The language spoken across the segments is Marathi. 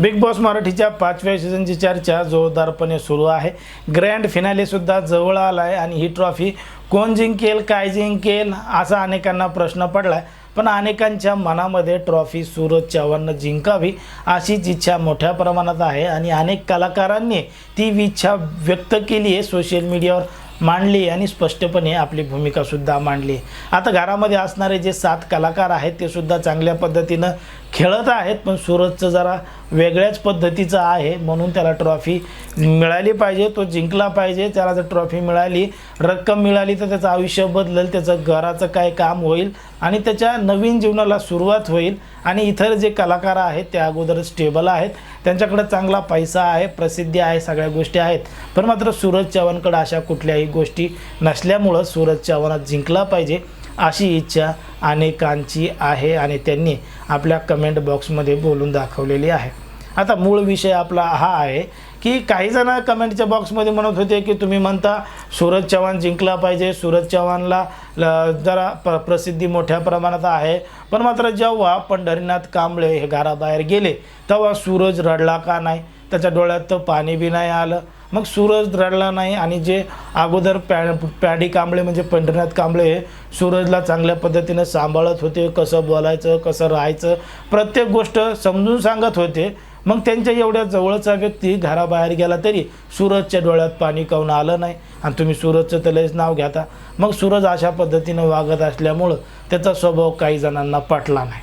बिग बॉस मराठीच्या पाचव्या सीझनची चर्चा जोरदारपणे सुरू आहे. ग्रँड फिनालेसुद्धा जवळ आला आहे आणि ही ट्रॉफी कोण जिंकेल काय जिंकेल असा अनेकांना प्रश्न पडला आहे पण अनेकांच्या मनामध्ये ट्रॉफी सूरज चव्हाणनं जिंकावी अशीच इच्छा मोठ्या प्रमाणात आहे. आणि अनेक कलाकारांनी ती इच्छा व्यक्त केली आहे सोशल मीडियावर मांडली आणि स्पष्टपणे आपली भूमिकासुद्धा मांडली. आता घरामध्ये असणारे जे सात कलाकार आहेत ते सुद्धा चांगल्या पद्धतीनं खेळत आहेत पण सूरजचं जरा वेगळ्याच पद्धतीचं आहे म्हणून त्याला ट्रॉफी मिळाली पाहिजे तो जिंकला पाहिजे त्याला जर ट्रॉफी मिळाली रक्कम मिळाली तर त्याचं आयुष्य बदलेल त्याचं घराचं काय काम होईल आणि त्याच्या नवीन जीवनाला सुरुवात होईल. आणि इतर जे कलाकार आहेत ते अगोदर स्टेबल आहेत. त्यांच्याकडे चांगला पैसा आहे प्रसिद्धी आहे सगळ्या गोष्टी आहेत. पण मात्र सूरज चव्हाणकडे अशा कुठल्याही गोष्टी नसल्यामुळं सूरज चव्हाणात जिंकला पाहिजे अशी इच्छा अनेकांची आहे आणि त्यांनी आपल्या कमेंट बॉक्समध्ये बोलून दाखवलेली आहे. आता मूळ विषय आपला हा आहे की काही जण कमेंटच्या बॉक्समध्ये म्हणत होते की तुम्ही म्हणता सूरज चव्हाण जिंकला पाहिजे. सूरज चव्हाणला ल- जरा प प्रसिद्धी मोठ्या प्रमाणात आहे. पण मात्र जेव्हा पंढरीनाथ कांबळे हे घराबाहेर गेले तेव्हा सूरज रडला का नाही? त्याच्या डोळ्यात तर पाणी बी नाही आलं. मग सूरज रडला नाही आणि जे अगोदर पॅ पॅडी कांबळे म्हणजे पंढरीनाथ कांबळे हे सूरजला चांगल्या पद्धतीनं सांभाळत होते कसं बोलायचं कसं राहायचं प्रत्येक गोष्ट समजून सांगत होते. मग त्यांच्या एवढ्या जवळचा व्यक्ती घराबाहेर गेला तरी सूरजच्या डोळ्यात पाणी काऊन आलं नाही. आणि तुम्ही सूरजचं त्यालाच नाव घ्याता मग सूरज अशा पद्धतीनं वागत असल्यामुळं त्याचा स्वभाव काही जणांना पटला नाही.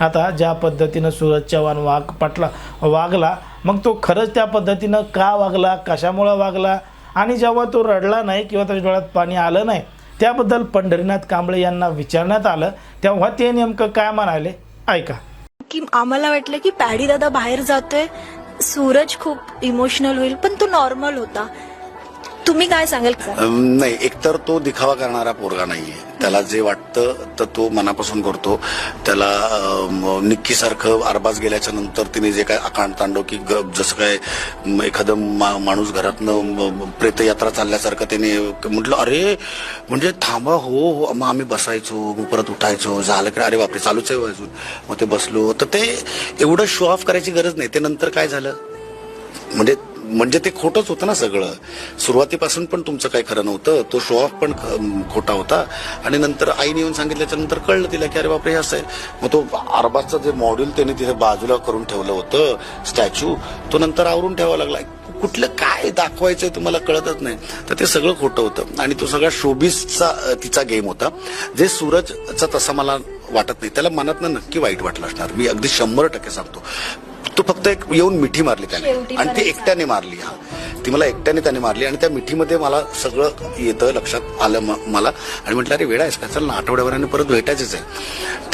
आता ज्या पद्धतीनं सूरज चव्हाण वाग पटला वागला मग तो खरंच त्या पद्धतीनं का वागला कशामुळं वागला? आणि जेव्हा तो रडला नाही किंवा त्याच्या डोळ्यात पाणी आलं नाही त्याबद्दल पंढरीनाथ कांबळे यांना विचारण्यात आलं तेव्हा ते नेमकं काय म्हणाले? ऐका. की आम्हाला वाटलं की पॅडी दादा बाहेर जातोय. सूरज खूप इमोशनल होईल पण तो नॉर्मल होता. तुम्ही काय सांगाल? नाही एकतर तो दिखावा करणारा पोरगा नाहीये. त्याला जे वाटतं तर तो मनापासून करतो. त्याला निक्कीसारखं अरबाज गेल्याच्यानंतर तिने जे काय आकांड तांडव की ग- जसं काय एखादं मा- माणूस घरातनं प्रेतयात्रा चालल्यासारखं त्याने म्हटलं अरे म्हणजे थांबा हो हो मग आम्ही बसायचो मग परत उठायचो झालं की अरे बापरे चालूच आहे अजून. मग ते बसलो. तर ते एवढं शो ऑफ करायची गरज नाही. ते नंतर काय झालं? म्हणजे म्हणजे ते खोटंच होतं ना सगळं. सुरुवातीपासून पण तुमचं काही खरं नव्हतं. तो शो ऑफ पण खोटा होता. आणि नंतर आईने येऊन सांगितल्याच्या नंतर कळलं तिला की अरे बापरे हे असं आहे. मग तो अरबाजचं जे मॉड्यूल त्याने तिथे बाजूला करून ठेवलं होतं स्टॅच्यू तो नंतर आवरून ठेवावा लागला. कुठलं काय दाखवायचंय तुम्हाला कळतच नाही. तर ते सगळं खोटं होतं. आणि तो सगळा शोबीसचा तिचा गेम होता. जे सूरजचा तसा मला वाटत नाही. त्याला मनातनं नक्की वाईट वाटलं असणार. मी अगदी शंभर टक्के सांगतो. तो फक्त एक येऊन मिठी मारली त्याने. आणि ती. एकट्याने मारली हा. ती मला एकट्याने त्याने मारली आणि त्या मिठीमध्ये मला सगळं येतं लक्षात आलं मला. आणि म्हटलं अरे वेळा आहेस का? चल ना आठवड्याभराने परत भेटायचंच आहे.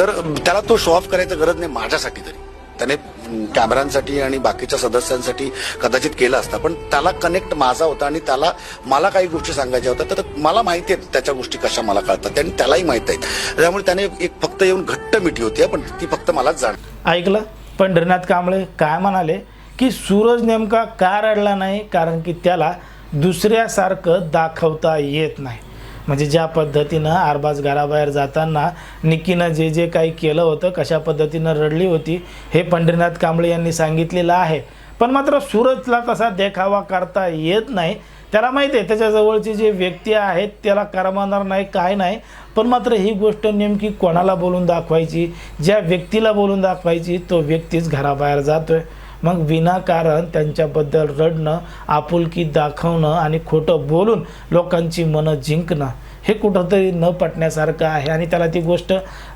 तर त्याला तो शो ऑफ करायचा गरज नाही माझ्यासाठी तरी. त्याने अं, कॅमेऱ्यांसाठी आणि बाकीच्या सदस्यांसाठी कदाचित केलं असता पण त्याला कनेक्ट माझा होता आणि त्याला मला काही गोष्टी सांगायच्या होत्या. तर मला माहिती आहेत त्याच्या गोष्टी कशा मला कळतात आणि त्यालाही माहीत आहेत. त्यामुळे त्याने एक फक्त येऊन घट्ट मिठी होती पण ती फक्त मलाच जाण ऐकलं? पंढरीनाथ कांबळे काय म्हणाले की सूरज नेमका का रडला नाही? कारण की त्याला दुसऱ्यासारखं दाखवता येत नाही. म्हणजे ज्या पद्धतीनं आरबाज घराबाहेर जाताना निकीनं जे जे काही केलं होतं कशा पद्धतीनं रडली होती हे पंढरीनाथ कांबळे यांनी सांगितलेलं आहे. पण मात्र सूरजला तसा देखावा करता येत नाही. त्याला माहिती आहे त्याच्याजवळचे जे व्यक्ती आहेत त्याला करमणार नाही काय नाही. पण मात्र ही गोष्ट नेमकी कोणाला बोलून दाखवायची? ज्या व्यक्तीला बोलून दाखवायची तो व्यक्तीच घराबाहेर जातो आहे मग विनाकारण त्यांच्याबद्दल रडणं आपुलकी दाखवणं आणि खोटं बोलून लोकांची मनं जिंकणं हे कुठंतरी न पटण्यासारखं आहे. आणि त्याला ती गोष्ट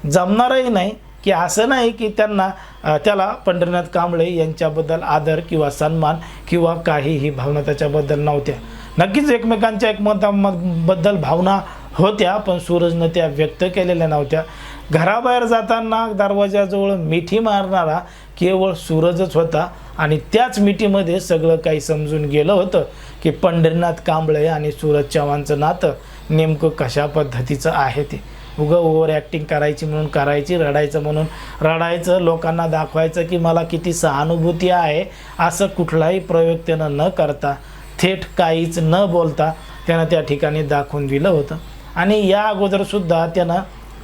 जमणारही नाही की असं नाही की त्यांना त्याला पंढरीनाथ कांबळे यांच्याबद्दल आदर किंवा सन्मान किंवा काहीही भावना त्याच्याबद्दल नव्हत्या. नक्कीच एकमेकांच्या एकमताबद्दल भावना होत्या पण सूरजनं त्या व्यक्त केलेल्या नव्हत्या. घराबाहेर जाताना दरवाजाजवळ मिठी मारणारा केवळ सूरजच होता आणि त्याच मिठीमध्ये सगळं काही समजून गेलं होतं की पंढरीनाथ कांबळे आणि सूरज चव्हाणचं नातं नेमकं कशा पद्धतीचं आहे ते. उगं ओव्हर ॲक्टिंग करायची म्हणून करायची रडायचं म्हणून रडायचं लोकांना दाखवायचं की मला किती सहानुभूती आहे असं कुठलाही प्रयोग त्यानं न करता थेट काहीच न बोलता त्यानं त्या ठिकाणी दाखवून दिलं होतं. आणि या अगोदरसुद्धा त्यानं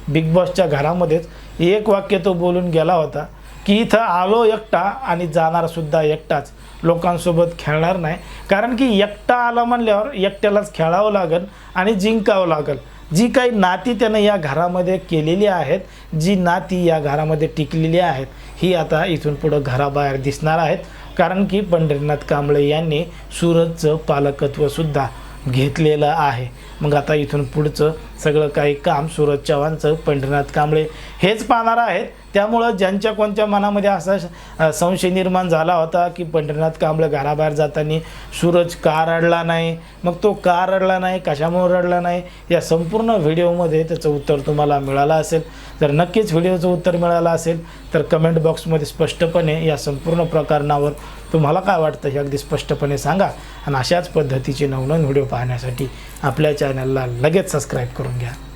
बिग बॉसच्या घरामध्येच एक वाक्य तो बोलून गेला होता की इथं आलो एकटा आणि जाणारसुद्धा एकटाच. लोकांसोबत खेळणार नाही. कारण की एकटा आला म्हणल्यावर एकट्यालाच खेळावं लागेल आणि जिंकावं लागेल. जी काही नाती त्यानं या घरामध्ये केलेली आहेत जी नाती या घरामध्ये टिकलेली आहेत ही आता इथून पुढं घराबाहेर दिसणार आहेत. कारण की पंढरीनाथ कांबळे यांनी सूरजचं पालकत्वसुद्धा घेतलेलं आहे. मग आता इथून पुढचं सगळं काही काम सूरज चव्हाणचं पंढरीनाथ कांबळे हेच पाहणार आहेत. त्यामुळं ज्यांच्या कोणत्या मनामध्ये असा संशय निर्माण झाला होता की पंढरीनाथ कांबळे घराबाहेर जाताना सूरज का रडला नाही मग तो का रडला नाही कशामुळे रडला नाही या संपूर्ण व्हिडिओमध्ये त्याचं उत्तर तुम्हाला मिळालं असेल. जर नक्कीच व्हिडिओचं उत्तर मिळालं असेल तर कमेंट बॉक्समध्ये स्पष्टपणे या संपूर्ण प्रकरणावर तुम्हाला काय वाटतं हे अगदी स्पष्टपणे सांगा. आणि अशाच पद्धतीचे नवनवीन व्हिडिओ पाहण्यासाठी आपल्या चॅनलला लगेच सबस्क्राईब करून Yeah.